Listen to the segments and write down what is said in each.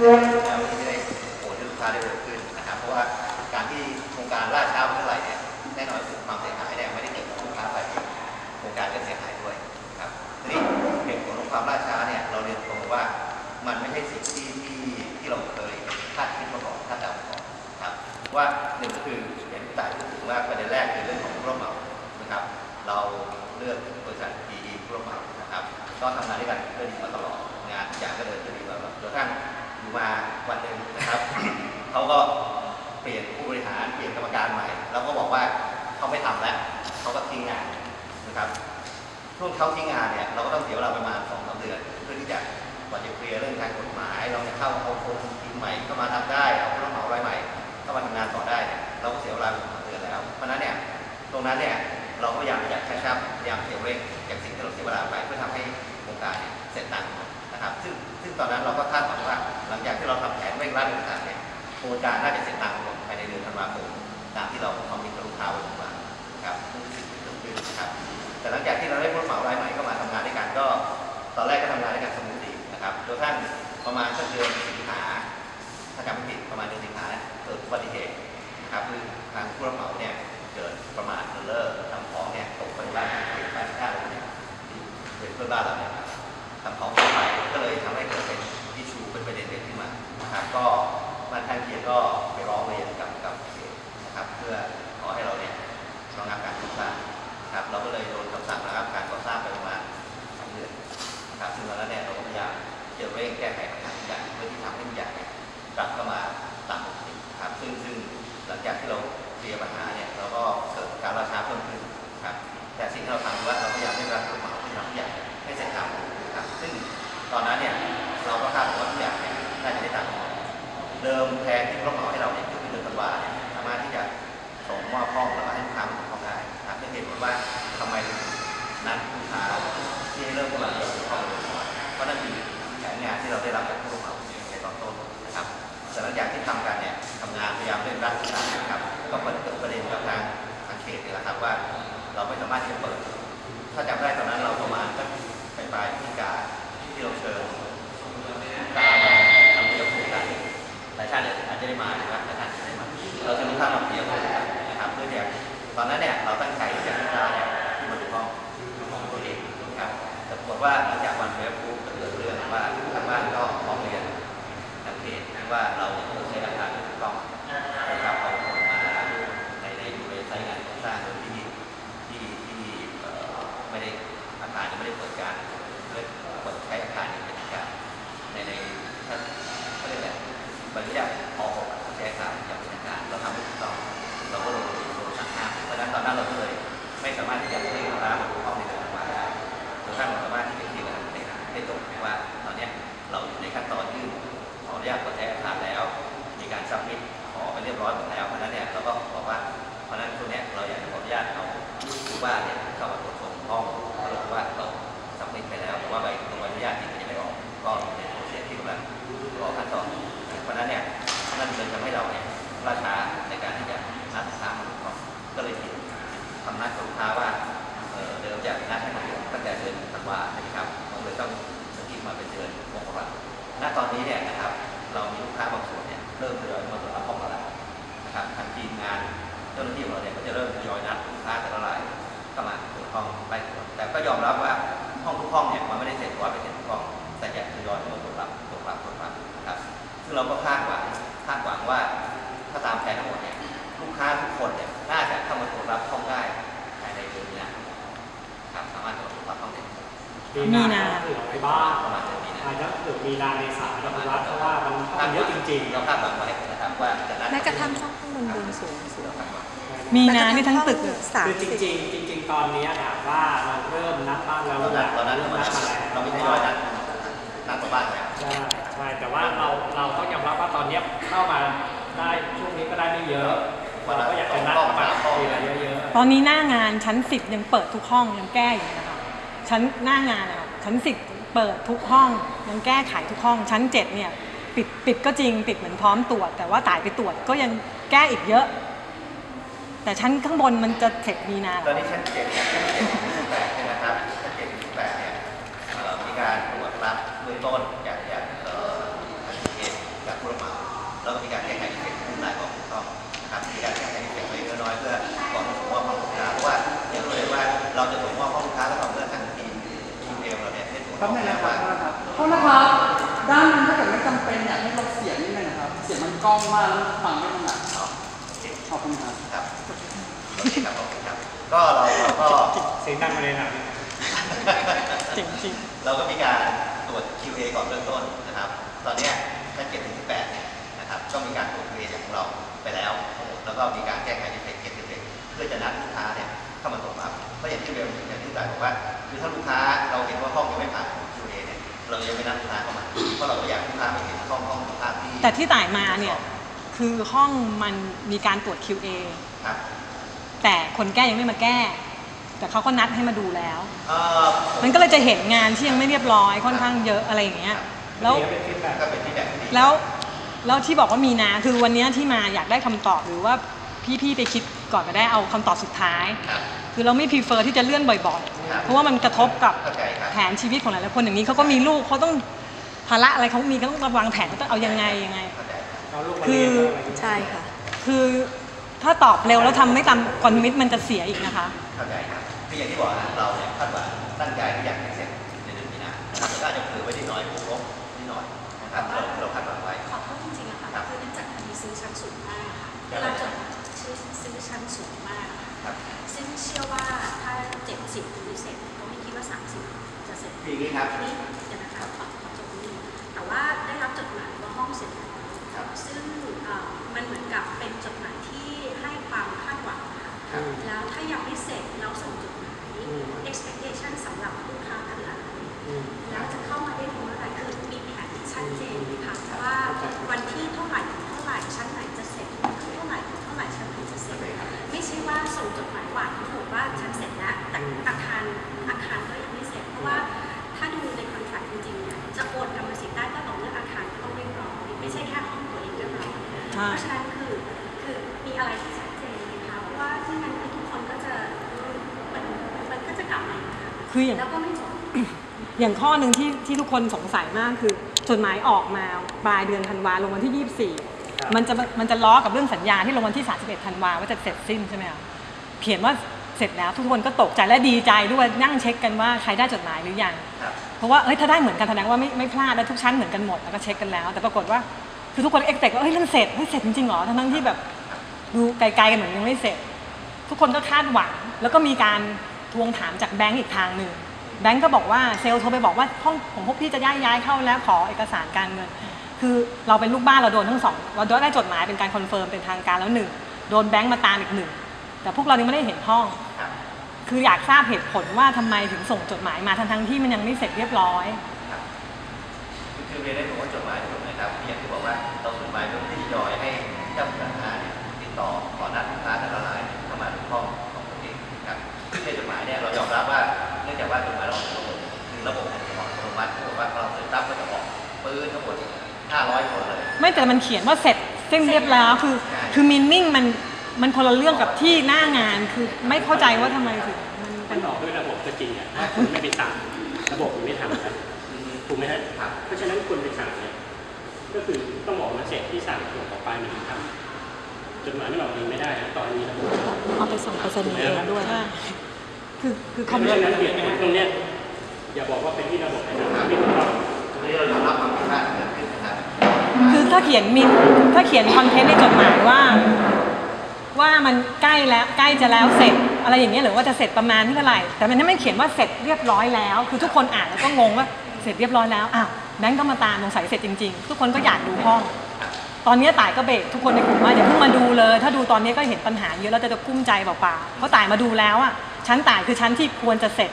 แล้วที่จะได้โอนให้ลูกค้าได้เร็วขึ้นนะครับ เพราะว่าการที่โครงการล่าช้าเมื่อไหร่เนี่ยแน่นอนสุดความเสียหายเนี่ยไม่ได้เกิดกับลูกค้าฝ่ายเดียวโครงการก็เสียหายด้วยครับทีนี้เหตุผลของความล่าช้าเนี่ยเราเรียนตรงว่ามันไม่ใช่สิ่งที่ที่ที่เราเคยคาดคิดมาก่อนคาดเดามาก่อนครับว่าหนึ่งก็คืออย่างที่ต่ายพูดถึงว่าประเด็นแรกคือเรื่องของผู้รับเหมานะครับ เราเลือกบริษัท PE ผู้รับเหมานะครับก็ทำงานด้วยกันด้วยดีมาตลอดงานทุกอย่างก็เดินด้วยดีมาตลอดจนกระทั่ง มาวันหนึ่งนะครับเขาก็เปลี่ยนผู้บริหารเปลี่ยนกรรมการใหม่ แล้วก็บอกว่าเขาไม่ทำแล้วเขาก็ทิ้งงานนะครับช่วงเขาทิ้งงานเนี่ยเราก็ต้องเสียเวลาประมาณสองสามเดือนเพื่อที่จะกว่าจะเคลียร์เรื่องทางกฎหมาย เราจะเข้าเอาคนทีมใหม่เข้ามาทำได้เอาผู้รับเหมารายใหม่เข้ามาทำงานต่อได้เนี่ยเราก็เสียเวลาสองสามเดือนแล้ว เพราะนั้นเนี่ยตรงนั้นเนี่ยเราก็พยายามอยากชับพยายามเสียเร่งจากสิ่งที่เราเสียเวลาไปเพื่อทำให้โครงการเนี่ยเสร็จตามกำห นะครับซึ่งซึ่งตอนนั้นเราก็คาดหวังว่า หลังจากที่เราทำแผนเร่งรัดต่างๆเนี่ยโครงการน่าจะเสร็จตามกำหนดภายในเดือนธันวาคมตามที่เราคอมมิตกับลูกค้าไว้ทุกวันนะครับนี่คือสิ่งที่เกิดขึ้นนะครับแต่หลังจากที่เราได้ผู้รับเหมารายใหม่เข้ามาทำงานด้วยกันก็ ตอนแรกก็ทำงานด้วยกันสมูทดีนะครับจนกระทั่งประมาณสักเดือนสิงหาถ้าจำไม่ผิดประมาณเดือนสิงหาเนี่ยเกิดอุบัติเหตุนะครับคือทางผู้รับเหมาเนี่ยเกิดประมาทเลินเล่อทำของเนี่ยตกไปบ้านเกิดบ้านข้างเรเนี่ยเป็นเพื่อนบ้านเราเนี่ย ทำของตกไปก็เลยทำให้เกิดเป็นที่ชูเป็นประเด็นเด็ขึ้นมานะครับก็บ้านข้างเคียงก็ไปร้องเรียนกับกับเขตนะครับ เพื่อขอให้เราเนี่ยระงับการก่อสร้างนะครับเราก็เลยโดนคำสั่งระงับการก่อสร้างไปประมาณสองเดือนนะครับซึ่งตอนนั้นเนี่ยเราก็พยายามจะเร่งแก้ไขปัญหาทุกอย่างเพื่อที่ทำให้ทุกอย่างเนี่ยกลับเข้ามาตามปกติครับซึ่งซึ่งหลังจากที่เราเคลียร์ปัญหาเนี่ยเราก็ สามารถที่จะให้ลูกค้าม เราเนี่ยก็จะเริ่มทยอยนัดลูกค้าแต่ละรายเข้ามาตรวจห้องไล่ตรวจแต่ก็ยอมรับว่าห้องทุกห้องเนี่ยมันไม่ได้เสร็จร้อยเปอร์เซ็นต์ทุกห้องแต่อยากทยอยมาตรวจรับตรวจรับตรวจรับนะครับ ซึ่งเราก็คาดหวังคาดหวังว่าถ้าตามแผนทั้งหมดเนี่ยลูกค้าทุกคนเนี่ยน่าจะเข้ามาตรวจรับห้องได้ภายในเดือนนี้นะครับสามารถตรวจรับห้องได้มีนาเหลือไว้บ้างประมาณเดือนนี้นะอาจจะเหลือมีนาเมษาเราดูว่าเพราะว่ามันมันเยอะจริงๆเราคาดหวังไว้นะครับ ว่าจะนัดแม้กระทั่งห้องข้างบนบนสูงสูงเราคาดหวังมีนานี่ทั้งตึกเลยสามคือจสิบริงๆ จริง ๆ ตอนนี้ถามว่าเราเริ่มนัดบ้างแล้วเรานัดเรานัดเริ่มมานัดมาแล้วเราไม่ทยอยนัดนัดต่อบ้านแล้วใช่ใช่แต่ว่าเราเราต้องยอมรับว่าตอนนี้เข้ามาได้ช่วงนี้ก็ได้ไม่เยอะเราก็อยากจะนัดเข้ามาทีละเยอะตอนนี้หน้างานชั้นสิบยังเปิดทุกห้องยังแก้อยู่นะคะชั้นหน้างานอะชั้นสิบเปิดทุกห้องยังแก้ไขทุกห้อง ชั้นเจ็ดเนี่ย ติดติดก็จริง ติดเหมือนพร้อมตรวจ แต่ว่าตายไปตรวจก็ยังแก้อีกเยอะ แต่ชั้นข้างบนมันจะเสร็จมีนาหรตอนนี้ชั้นเจ็ดชั้นเจ็ดแปดเนี่ยนะครับชั้นเจ็ดแปดเนี่ยมีการตรวจรับเบื้องต้นจากจากเอ่อทางเขตจากผู้รับเหมาแล้วก็มีการแก้ไขดีเกต์ผู้นายของถูกต้องนะครับมีการแก้ไขดีเฟกต์เล็กน้อยเพื่อก่อนส่งมอบให้ลูกค้าเพราะว่าอย่างที่เรียว่าเราจะส่งมอบให้ลูกค้าแล้วเรเมื่อทางทีมทีมเดียวเราเนี่ยได้ตรวจสอบแล้วว่า โทษนะครับ ด้านนึงถ้าเกิดไม่จำเป็นเนี่ยให้ลดเสียงนิดนึงครับ เสียงมันก้องมากแล้วฟังไม่ถนัดครับขอบคุณครับครับโอเรัก็เราก็เสียงดังไปเลยนะจริงจริงเราก็มีการตรวจ QA ก่อนเริ่มต้นนะครับ ตอนนี้ถ้าเก็ดถึงที่8นะครับก็มีการตรวจ QA ของเราไปแล้ว แล้วก็มีการแก้ไขดีเฟกต์เก็บดีเฟกต์เพื่อจะนัดลูกค้าเนี่ยเข้ามาตรวจครับเพราะอย่างที่เบลอย่างที่จ่ายบอกว่า คือถ้าลูกค้าเราเห็นว่าห้องยังไม่ผ่าน เนี่ยเรายังไม่นัดลูกค้าเข้ามาเพราะเราก็อยากให้ลูกค้ามาเห็นห้องห้องสภาพที่แต่ที่ต่ายมาเนี่ยคือห้องมันมีการตรวจ QA ครับแต่คนแก้ยังไม่มาแก้ แต่เขาก็นัดให้มาดูแล้ว เอ่อมันก็เลยจะเห็นงานที่ยังไม่เรียบร้อยค่อนข้างเยอะอะไรอย่างเงี้ยแล้ว เป็นฟีดแบ็กก็เป็นที่แบบที่ดีแล้วแล้วที่บอกว่ามีนาคือวันเนี้ยที่มาอยากได้คำตอบหรือว่าพี่ๆไปคิดก่อนก็ได้เอาคำตอบสุดท้าย ครับ คือเราไม่พ r เฟอร์ที่จะเลื่อนบ่อยครับๆเพราะว่ามันกระทบกับเข้าใจครับแผนชีวิตของหลายๆคนอย่างนี้เขาก็มีลูกเขาต้องภาระอะไรเขามีเขาต้องวางแผนเขาต้องเอายังไงยังไงเข้าใจครับเอาลูกมาเรียนเอาอะไรอย่างเงี้ยใช่ค่ะ คือถ้าตอบเร็วแล้วทำไม่ตามคอนมิตมันจะเสียอีกนะคะเข้าใจครับคืออย่างที่บอกนะเราเนี่ยคาดหวังตั้งใจที่อยากให้เสร็จใคืออย่างนี้ครับทีนี้เดี๋ยวนะคะขอขอจบนิดนึงแต่ว่าได้รับจดหมายว่าห้องเสร็จแล้วครับซึ่งเอ่อมันเหมือนกับเป็นจดหมายที่ให้ความคาดหวังค่ะครับ แล้วถ้ายังไม่เสร็จแล้วส่งจดหมาย อืม expectation สำหรับลูกค้าคืออะไร อืม แล้วจะเข้ามาได้เมื่อไหร่คือมีแผนที่ชัดเจนค่ะว่าวันที่เท่าไหร่ถึงเท่าไหร่ชั้นไหนจะเสร็จวันที่เท่าไหร่ถึงเท่าไหร่ชั้นไหนจะเสร็จ ไม่ใช่ว่าส่งจดหมายหวานทั้งหมดว่าฉันเสร็จแล้วแต่อาคารอาคารก็ยังไม่เสร็จเพราะว่า ถ้าดูในคอนแทรคจริงๆเนี่ยจะโอนกรรมสิทธิ์ได้ก็ต่อเมื่ออาคารก็ต้องเรียบร้อยไม่ใช่แค่ห้องตัวเองเรียบร้อยใช่เพราะฉะนั้นคือคือมีอะไรที่ชัดเจนนะคะเพราะว่าที่นั้นคือทุกคนก็จะมันมันก็จะกลับมาอีกค่ะคืออย่างแล้วก็ไม่จบอย่างข้อหนึ่งที่ที่ทุกคนสงสัยมากคือจดหมายออกมาปลายเดือนธันวาลงวันที่ครับ24 มันจะมันจะล้อกับเรื่องสัญญาที่ลงวันที่ 31 ธันวาว่าจะเสร็จสิ้นใช่ไหมคะเขียนว่าเสร็จแล้วทุกคนก็ตกใจและดีใจด้วยนั่งเช็คกันว่าใครได้จดหมายหรือยังครับเพราะว่าเอ้ยถ้าได้เหมือนกันแสดงว่าไม่ไม่พลาดและทุกชั้นเหมือนกันหมดแล้วก็เช็คกันแล้ว แต่ปรากฏว่าคือทุกคนเอ็กเซว่าเฮ้ยมันเสร็จเฮ้ยเสร็จจริงๆเหรอทั้งๆที่แบบดูไกลๆกันเหมือนยังไม่เสร็จ ทุกคนก็คาดหวัง แล้วก็มีการทวงถามจากแบงก์อีกทางหนึ่งแบงก์ก็บอกว่าเซลล์โทรไปบอกว่าห้องของพวกพี่จะย้ายย้ายเข้าแล้วขอเอกสารการเงิน คือเราเป็นลูกบ้านเราโดนทั้งสองเราได้จดหมายเป็นการคอนเฟิร์มเป็นทางการแล้วหนึ่งโดนแบงก์มาตามอีกหนึ่ง แต่พวกเรายังไม่ได้เห็นห้องครับคืออยากทราบเหตุผลว่าทำไมถึงส่งจดหมายมาทั้งๆที่มันยังไม่เสร็จเรียบร้อยครับคือคือเรียนได้ผมว่าจดหมายถูกนะครับที่อย่างที่บอกว่าเราจดหมายเพื่อที่ยอยให้เจ้าพนักงานเนี่ยติดต่อขอนัดลูกค้าแต่ละรายเข้ามาที่ห้องของตัวเองครับซึ่งในจดหมายเนี่ยเรายอมรับว่าเนื่องจากว่าจดหมายเราออกจากระบบคือระบบเนี่ยจะออกอัตโนมัติเขาบอกว่าเราเซ็นรับก็จะออกปืนทั้งหมด500คนเลยไม่แต่มันเขียนว่าเสร็จสิ้นเรียบร้อยคือใช่คือมินนิ่งมัน มันคนละเรื่องกับที่หน้างานคือไม่เข้าใจว่าทำไมถึงมันมัเป็นนออกด้วยระบบก็จริงอะถ้าคุณไม่ไปสั่งระบบมันไม่ทำครับถูกไหมฮะครับเพราะฉะนั้นคุณไปสั่งเนี่ยก็คือต้องบอกมาเสร็จที่สั่งส่งออกไปมันถึงทำจดหมายไม่ออกเองไม่ได้นะตอนมีระบบเอาไปส่งไปรษณีย์เองด้วย ใช่คือคือคเพอมราะมิชฉะนั้นเหตุผลตรงเนี้ยอย่าบอกว่าเป็นที่ระบบนะครับไม่ถูกต้องตรงนี้เรายอมรับความผิดพลาดที่เกิดขึ้นนะครับคือถ้าเขียนมินถ้าเขียนคอนเทนต์ในจดหมายว่า ว่ามันใกล้แล้วใกล้จะแล้วเสร็จ อะไรอย่างเงี้ยหรือว่าจะเสร็จประมาณที่เท่าไหร่ แต่มันไม่เขียนว่าเสร็จเรียบร้อยแล้ว คือทุกคนอ่านแล้วก็งงว่าเสร็จเรียบร้อยแล้วอ้าวแบงก์ก็มาตามสงสัยเสร็จจริง ๆ ทุกคนก็อยากดูห้อง ตอนนี้ต่ายก็เบรกทุกคนในกลุ่มว่าอย่าเพิ่งมาดูเลย ถ้าดูตอนนี้ก็เห็นปัญหาเยอะแล้วจะจะกุ้มใจเปล่าๆเพราะต่ายมาดูแล้วอะชั้นต่ายคือชั้นที่ควรจะเสร็จ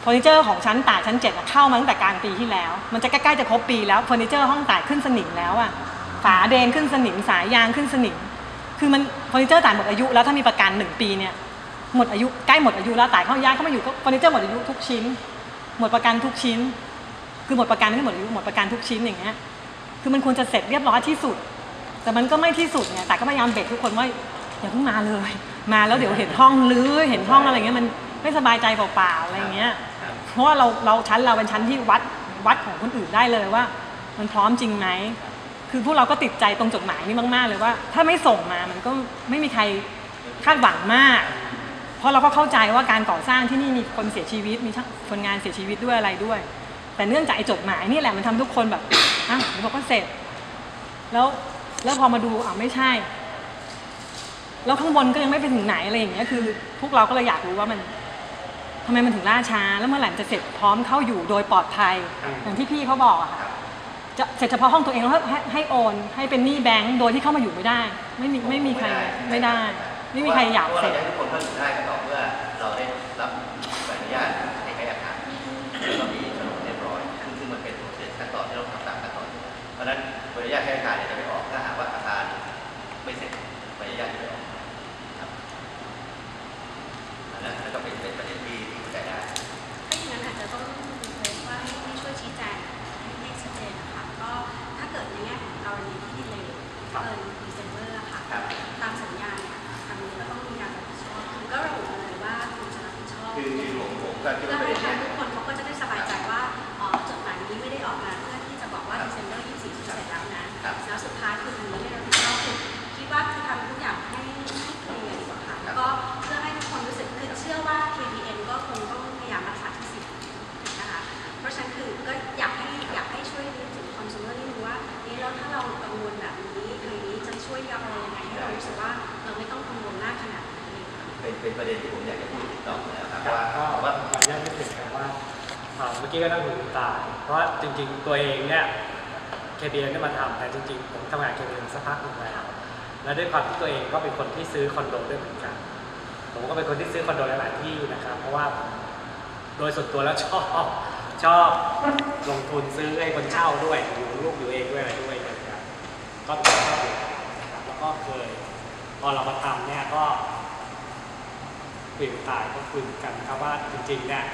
เฟอร์นิเจอร์ของชั้นต่ายชั้นเจ็ดเข้ามาตั้งแต่กลางปีที่แล้ว มันจะใกล้ๆจะครบปีแล้วเฟอร์นิเจอร์ห้องต่ายขึ้นสนิมแล้วอะฝาเดนขึ้นสนิมสายยางขึ้นสนิม คือมันเฟอร์นิเจอร์ต่ายหมดอายุแล้วถ้ามีประกันหนึ่งปีเนี่ยหมดอายุใกล้หมดอายุแล้วต่ายเข้าย้ายเข้ามาอยู่ก็เฟอร์นิเจอร์หมดอายุทุกชิ้น หมดประกันทุกชิ้น คือหมดประกันไม่หมดอายุหมดประกันทุกชิ้นอย่างเงี้ยคือมันควรจะเสร็จเรียบร้อยที่สุด แต่มันก็ไม่ที่สุดไงแต่ก็พยายามเบรกทุกคนว่าอย่าเพิ่งมาเลย มาแล้วเดี๋ยวเห็นห้องรือเห็นห้องอะไรเงี้ยมันไม่สบายใจเปล่าๆอะไรเงี้ยเพราะว่าเราเราชั้นเราเป็นชั้นที่วัดวัดของคนอื่นได้เลยว่า มันพร้อมจริงไหม คือพวกเราก็ติดใจตรงจดหมายนี้มากๆเลยว่า ถ้าไม่ส่งมามันก็ไม่มีใครคาดหวังมาก เพราะเราก็เข้าใจว่าการก่อสร้างที่นี่มีคนเสียชีวิตมีคนงานเสียชีวิตด้วยอะไรด้วย แต่เนื่องจากไอ้จดหมายนี่แหละมันทำทุกคนแบบอะเดี๋ยวบอกว่าเสร็จ แล้วแล้วพอมาดูอะไม่ใช่ แล้วข้างบนก็ยังไม่ไปถึงไหนอะไรอย่างเงี้ยคือ พวกเราก็เลยอยากรู้ว่ามันทำไมมันถึงล่าช้า แล้วเมื่อไหร่มันจะเสร็จพร้อมเข้าอยู่โดยปลอดภัยอย่างที่พี่เขาบอกอะค่ะ จะเสร็จเฉพาะห้องตัวเองแล้วให้ให้โอน ให้เป็นหนี้แบงก์โดยที่เข้ามาอยู่ไม่ได้ ไม่มีไม่มีใครไม่ได้ ไม่มีใครอยากเพราะเสร็เราจจะให้ทุกคนเข้าอยู่ได้ก็ต่อเมื่อเราได้รับใบอนุญาตให้ใช้อาคารแล้วก็มีโฉนเรียบร้อยซึ่งซึ่งมันเป็นโปรเซสขั้นตอนที่เราทำตามขั้นตอน เพราะฉะนั้นใบอนุญาตใช้อาคารเนี่ยจะไม่ออกถ้าหากว่าอาคารไม่เสร็จใบอนุญาตจะไม่ออกครับอันนั้นก็เป็นเป็น ในแง่ของกรณีที่ดีเลยเกินดีเซมเบอร์ค่ะ ครับ ตามสัญญาเนี่ยทางนี้ก็ต้องมีการรับผิดชอบคือก็ระบุมาเลยว่าคุณจะรับผิดชอบ คือคือผมผมก็คิดว่าประเด็น และด้วยความที่ตัวเองก็เป็นคนที่ซื้อคอนโดด้วยเหมือนกัน ผมก็เป็นคนที่ซื้อคอนโดหลาย ๆ ที่นะครับ เพราะว่าโดยส่วนตัวแล้วชอบชอบลงทุนซื้อให้คนเช่าด้วยอยู่ลูกอยู่เองด้วยอะไรด้วยนะครับก็ชอบอยู่นะครับแล้วก็เคยพอเรามาทำเนี่ยก็คุยกับตายก็คุยกันนะครับว่าจริง ๆ เนี่ย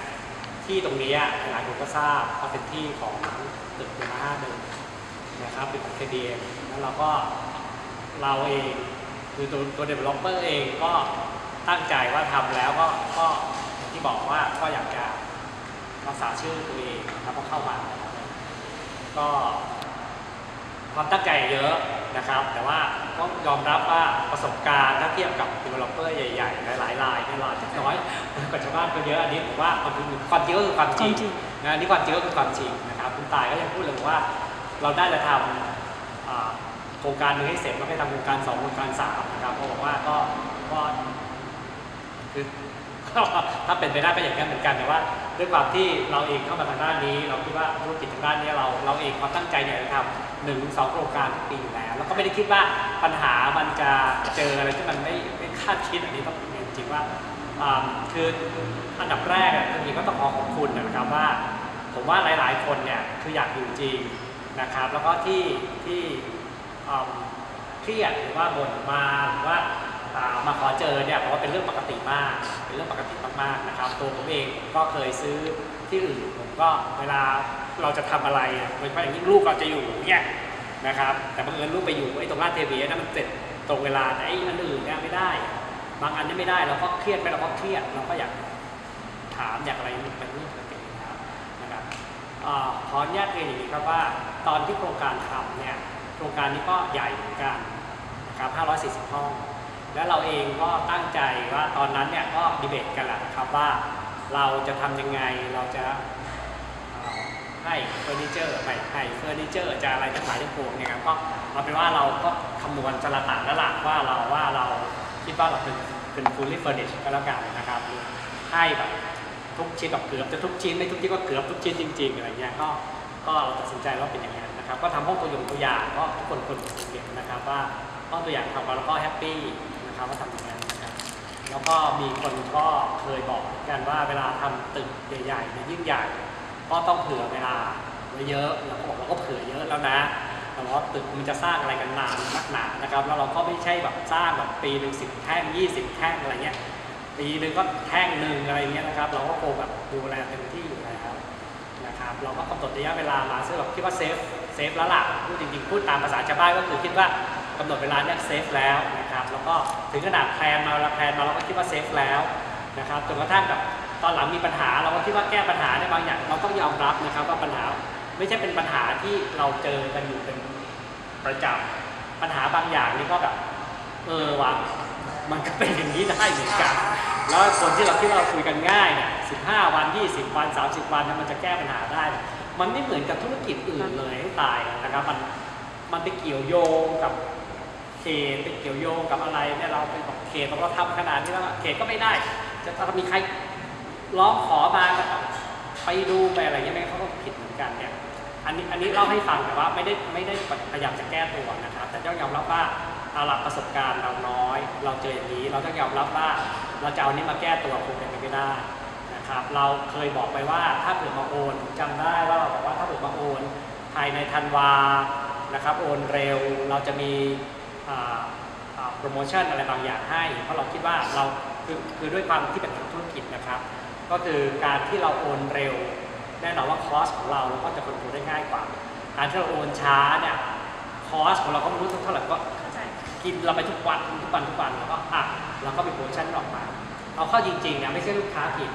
ที่ตรงนี้หลายคนก็ทราบว่าเป็นที่ของตึกยามาฮ่าเดิมนะครับเป็นของ KDM แล้วเราก็ เราเองคือตัวตัว developer เองก็ตั้งใจว่าทำแล้วก็ก็อย่างที่บอกว่าก็อยากจะรักษาชื่อตัวเองนะครับพอเข้ามาแล้วเนี่ยก็ความตั้งใจเยอะนะครับ แต่ว่าต้องยอมรับว่าประสบการณ์ถ้าเทียบกับ developer ใหญ่ๆ หลายๆรายเนี่ยเราอาจจะน้อยกว่าชาวบ้านก็เยอะอันนี้ผมว่ามันคือความจริงก็คือความจริงความจริงนะอันนี้ความจริงก็คือความจริงนะครับคุณตายก็ยังพูดเลยว่าเราได้จะทำอ่า โครงการหนึงให้เสร็จแล้วให้ทำโครงการสองโครงการสามนะครับเขาบอกว่าก็ก็คือถ้าเป็นไปได้ก็อย่างนั้นเหมือนกันแต่ว่าด้วยความที่เราเองเข้ามาทางด้านนี้ เราคิดว่าธุรกิจทางด้านนี้เราเราเองความตั้งใจเนี่ยจะทำหนึ่งสองโครงการทุกปีอยู่แล้ว แล้วก็ไม่ได้คิดว่าปัญหามันจะเจออะไรที่มันไม่ไม่คาดคิดอันนี้ต้องเรียนจริงว่าคืออันดับแรกจริงๆก็ต้องขอขอบคุณนะครับว่า ผมว่าหลายๆคนเนี่ยคืออยากอยู่จริงนะครับ แล้วก็ที่ที่ อ่าเครียดหรือว่าบ่นมาหรือว่ามาขอเจอเนี่ยผมว่าเป็นเรื่องปกติมาก เป็นเรื่องปกติมากๆนะครับ ตัวผมเองก็เคยซื้อที่อื่นผมก็เวลาเราจะทำอะไรโดยเฉพาะอย่างยิ่งลูกเราจะอยู่เนี่ยนะครับ แต่บังเอิญลูกไปอยู่ไอ้ตรงลาดเทวีนั้นมันเสร็จตรงเวลาแต่ไอ้อันอื่นเนี่ยไม่ได้ บางอันนี่ไม่ได้เราก็เครียดไปเราก็เครียดเราก็อยากถามอยากอะไรเป็นเรื่องปกตินะครับนะครับขออนุญาตเรียนอย่างนี้ครับว่าตอนที่โครงการทำเนี่ย ครงการนี้ก็ใหญ่เหมือนกันนะครับ540 ห้อง แล้วเราเองก็ตั้งใจว่าตอนนั้นเนี่ยก็ดีเบตกันแหละนะครับว่าเราจะทำยังไงเราจะให้เฟอร์นิเจอร์ไม่ให้เฟอร์นิเจอร์จะอะไรทั้งหลายทั้งปวงเนี่ยครับก็เอาเป็นว่าเราก็คำนวณสละตานแล้วล่ะว่าเราว่าเราคิดว่าเราเป็นเป็น fully furnished ก็แล้วกันนะครับให้แบบทุกชิ้นแบบเกือบจะทุกชิ้นไม่ทุกชิ้นก็เกือบทุกชิ้นจริงๆอะไรเงี้ยก็ก็เราตัดสินใจว่าเป็นอย่างนั้น นะครับก็ทำห้องตัวอย่างตัวอย่างก็ทุกคนคนเห็นนะครับว่าห้องตัวอย่างทำมาแล้วก็แฮปปี้นะครับว่าทำอย่างนั้นนะครับแล้วก็มีคนก็เคยบอกกันว่าเวลาทำตึกใหญ่ๆเนี่ยยิ่งใหญ่ ก็ต้องเผื่อเวลาไว้เยอะเราก็บอกเราก็เผื่อเยอะแล้วนะแต่ว่าตึกมันจะสร้างอะไรกันนานนักหนานะครับแล้วเราก็ไม่ใช่แบบสร้างแบบปีหนึ่งสิบแท่งยี่สิบแท่งอะไรเงี้ยปีหนึ่งก็แท่งหนึ่งอะไรเงี้ยนะครับ เราก็คงแบบดูแลเต็มที่อยู่แล้วนะครับ เราก็กำหนดระยะเวลามาซึ่งเราคิดว่าเซฟ เซฟแล้วล่ะพูดจริงๆพูดตามภาษาชาวบ้านก็คือคิดว่ากำหนดเวลาเนี่ยเซฟแล้วนะครับแล้วก็ถึงขนาดแพลนมาเวลาแพลนมาเราก็คิดว่าเซฟแล้วนะครับจนกระทั่งแบบตอนหลังมีปัญหาเราก็คิดว่าแก้ปัญหาได้บางอย่างเราต้องยอมรับนะครับว่าปัญหาไม่ใช่เป็นปัญหาที่เราเจอกันอยู่เป็นประจำปัญหาบางอย่างนี่ก็แบบเออว่ะมันก็เป็นอย่างนี้ได้เหมือนกัน แล้วคนที่เราคิดว่าเราคุยกันง่ายเนี่ย15วัน20วัน30วันนี่ยมันจะแก้ปัญหาได้ มันไม่เหมือนกับธุรกิจอื่นเลยให้ตายนะครับมันมันไปเกี่ยวโยงกับเขตไปเกี่ยวโยงกับอะไรเนี่ยเราไปบอกเขตเราทำขนาดนี้แล้วเขตก็ไม่ได้ จะถ้ามีใครร้องขอมาก็ไปดูไปอะไรเงี้ยไม่เขาก็ผิดเหมือนกันเนี่ยอันนี้อันนี้เล่าให้ฟังแต่ว่าไม่ได้ไม่ได้พยายามจะแก้ตัวนะครับ แต่ต้องยอมรับว่าเอาละประสบการณ์เราน้อย เราเจออย่างนี้เราต้องยอมรับว่าเราจะเอานี้มาแก้ตัวคงเป็นไปไม่ได้ นะครับเราเคยบอกไปว่าถ้าเผื่อมาโอนจำได้ว่าเราบอกว่าถ้าเผื่อมาโอนภายในธันวานะครับโอนเร็วเราจะมีโปรโมชั่นอะไรบางอย่างให้ เพราะเราคิดว่าเราคือคือด้วยความที่เป็นธุรกิจนะครับ ก็คือการที่เราโอนเร็ว แน่นอนว่าคอสของเราเราก็จะคนโทรลได้ง่ายกว่า การที่เราโอนช้าเนี่ยคอสของเราก็ไม่รู้เท่าไหร่ก็กินเราไปทุกวันทุกวันทุกวันแล้วก็อะเราก็มีโปรโมชั่นออกมาเอาเข้าจริงๆเนี่ยไม่ใช่ลูกค้าผิด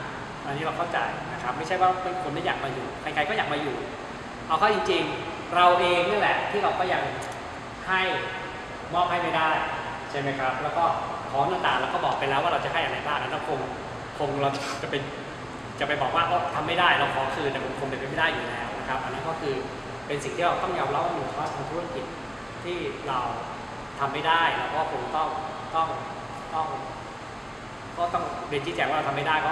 อันนี้เราเข้าใจนะครับ ไม่ใช่ว่าเป็นคนไม่อยากมาอยู่ ใครๆก็อยากมาอยู่ เอาเข้าจริง ๆ เราเองนี่แหละที่เราก็ยังให้มอบให้ไม่ได้ใช่ไหมครับ แล้วก็ของต่างๆเราก็บอกไปแล้วว่าเราจะให้อะไรบ้างแล้วคงคงเราจะเป็นจะไปบอกว่าเอ้อทำไม่ได้เราขอคืนแต่มันคงเป็นไปไม่ได้อยู่แล้วนะครับอันนั้นก็คือเป็นสิ่งที่เราต้องยอมรับว่ามีคอสทางธุรกิจที่เราทำไม่ได้แล้วก็คงต้องต้องต้องก็ต้องเรียนชี้แจงว่าเราทำไม่ได้ก็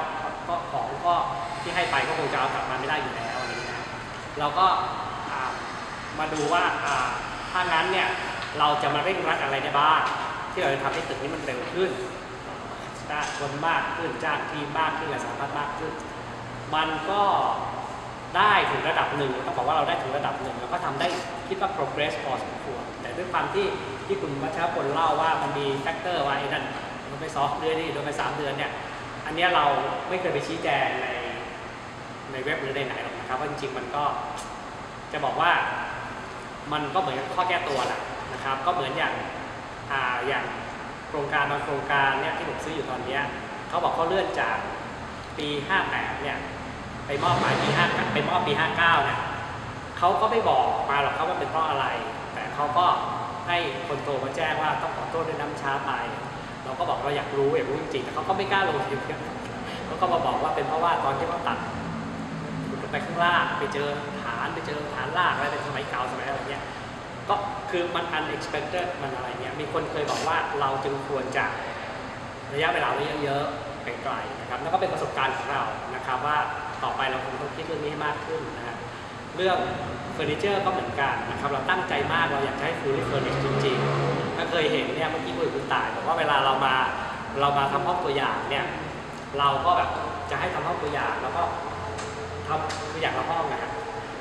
ก็ของก็ที่ให้ไปก็คงจะเอากลับมาไม่ได้อยู่แล้วอะไรนี้นะเราก็มาดูว่าถ้างั้นเนี่ยเราจะมาเร่งรัดอะไรได้บ้างที่เราจะทำให้ตึกนี้มันเร็วขึ้นจ้างคนมากขึ้นจ้างทีมมากขึ้นอะสามารถมากขึ้น มันก็ได้ถึงระดับหนึ่งต้องบอกว่าเราได้ถึงระดับหนึ่งแล้วก็ทำได้คิดว่า progress พอสมควรแต่ด้วยความที่ที่คุณวัชรพลเล่าว่ามันมีแฟกเตอร์ว่าไอ้นั่นโดนไปสองเดือนนี่โดนไปสามเดือนเนี่ย อันนี้เราไม่เคยไปชี้แจงในในเว็บหรือในไหนหรอกนะครับว่าจริงๆมันก็จะบอกว่ามันก็เหมือนข้อแก้ตัวแหละนะครับ ก็เหมือนอย่างอ่าอย่างโครงการบางโครงการเนี่ยที่ผมซื้ออยู่ตอนนี้เขาบอกเขาเลื่อนจากปี 58 เนี่ยไปมอบหมายปี5ไปมอบปี 59เนี่ยเขาก็ไม่บอกมาหรอกครับว่าเป็นเพราะอะไร แต่เขาก็ให้คนโตมาแจ้งว่าต้องขอโทษด้วยน้ำช้าไป เราก็บอกเราอยากรู้อยากรู้จริงๆแต่เขาก็ไม่กล้าลงทีเดียวเขาก็มาบอกว่าเป็นเพราะว่าตอนที่เขาตัดขุดลงไปข้างล่างไปเจอฐานไปเจอฐานลากอะไรเป็นสมัยเก่าสมัยอะไรเงี้ยก็คือมัน unexpected มันอะไรเงี้ยมีคนเคยบอกว่าเราจึงควรจะระยะเวลาไว้เยอะๆไกลๆนะครับแล้วก็เป็นประสบการณ์ของเรานะครับว่าต่อไปเราคงต้องคิดเรื่องนี้ให้มากขึ้นนะฮะเรื่องเฟอร์นิเจอร์ก็เหมือนกันนะครับเราตั้งใจมากเราอยากให้ fully furnished จริงๆ ถ้าเคยเห็นเนี่ยเมื่อกี้คุยกับคุณต่ายบอกว่าเวลาเรามาเรามาทำห้องตัวอย่างเนี่ยเราก็แบบจะให้ทำห้องตัวอย่างแล้วก็ทำคืออย่างละห้องนะครับ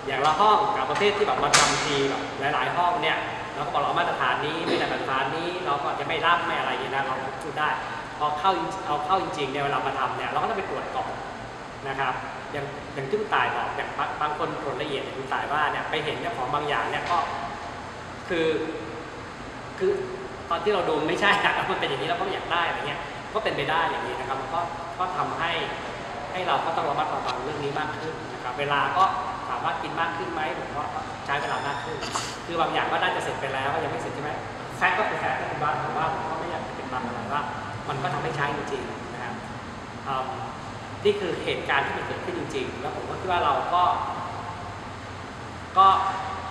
อย่างละห้องกับประเภทที่แบบมาทำทีแบบหลาย ๆ ห้องเนี่ยเราก็บอกเราเอามาตรฐานนี้ไม่ได้มาตรฐานนี้ เราก็จะไม่รับไม่อะไรอย่างนี้นะเราพูดได้พอเข้าเอาเข้าจริงๆเนี่ยเวลามาทำเนี่ยเราก็ต้องไปตรวจก่อนนะครับอย่างอย่างที่คุณตายบอกอย่างบางบางคนตรวจละเอียดอย่างคุณตายว่าเนี่ยไปเห็นเนี่ยของบางอย่างเนี่ยก็คือ คือตอนที่เราดูไม่ใช่อะมันเป็นอย่างนี้เราก็อยากได้อะไรเงี้ยก็เป็นไปได้อย่างนี้นะครับก็ก็ทำให้ให้เราก็ต้องระมัดระวังเรื่องนี้มากขึ้นนะครับเวลาก็ถามว่ากินมากขึ้นไหมผมว่าก็ใช้เวลามากขึ้น คือบางอย่างก็น่าจะเสร็จไปแล้วก็ยังไม่เสร็จใช่ไหมแฟกก็คือแฟกต์ที่คุณบ้านผมว่าผมก็ไม่อยากจะเป็นบางอะไรว่า มันก็ทำให้ใช้จริงๆนะครับนี่คือเหตุการณ์ที่มันเกิดขึ้นจริงๆ แล้วผมก็คิดว่าเราก็ ก็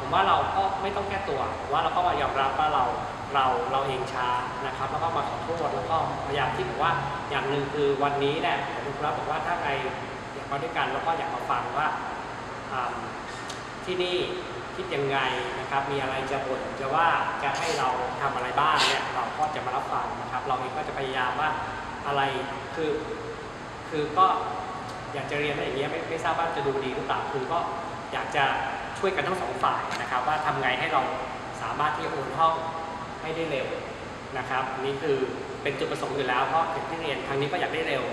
ผมว่าเราก็ไม่ต้องแก้ตัวผมว่าเราก็มายอมรับว่าเราเราเราเองช้านะครับ แล้วก็มาขอโทษแล้วก็พยายามที่บอกว่าอย่างหนึ่งคือวันนี้เนี่ยผมรับบอกว่าถ้าใครอยากมาด้วยกันแล้วก็อยากมาฟังว่าที่นี่คิดยังไงนะครับ มีอะไรจะบ่นจะว่าจะให้เราทำอะไรบ้างเนี่ยเราก็จะมารับฟังนะครับ เราเองก็จะพยายามว่าอะไรคือคือก็อยากจะเรียนอะไรอย่างเงี้ยไม่ไม่ทราบว่าจะดูดีหรือเปล่าคือก็อยากจะ ช่วยกันทั้งสองฝ่ายนะครับ ว่าทำไงให้เราสามารถที่จะโอนห้องให้ได้เร็วนะครับนี่คือเป็นจุดประสงค์อยู่แล้วเพราะอย่างที่เรียนครั้งนี้ก็อยากได้เร็ว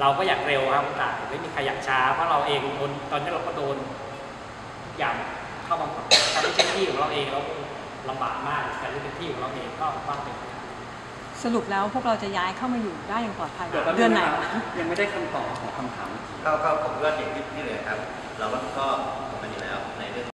เราก็อยากเร็วครับคุณตายไม่มีใครอยากช้าเพราะเราเองโดนตอนนี้เราก็โดนทุกอย่างเข้ามาหมดถ้าไม่ใช่ที่ของเราเองเราก็ลำบากมากแต่นี่เป็นที่ของเราเองก็ว่างเป็นสรุปแล้วพวกเราจะย้ายเข้ามาอยู่ได้อย่างปลอดภัยเดี๋ยวแป๊บเดือนไหนงะวะครับยังไม่ได้คำตอบของคำถามก็ก็ผมก็อย่างที่ที่เลยครับ เราก็ก็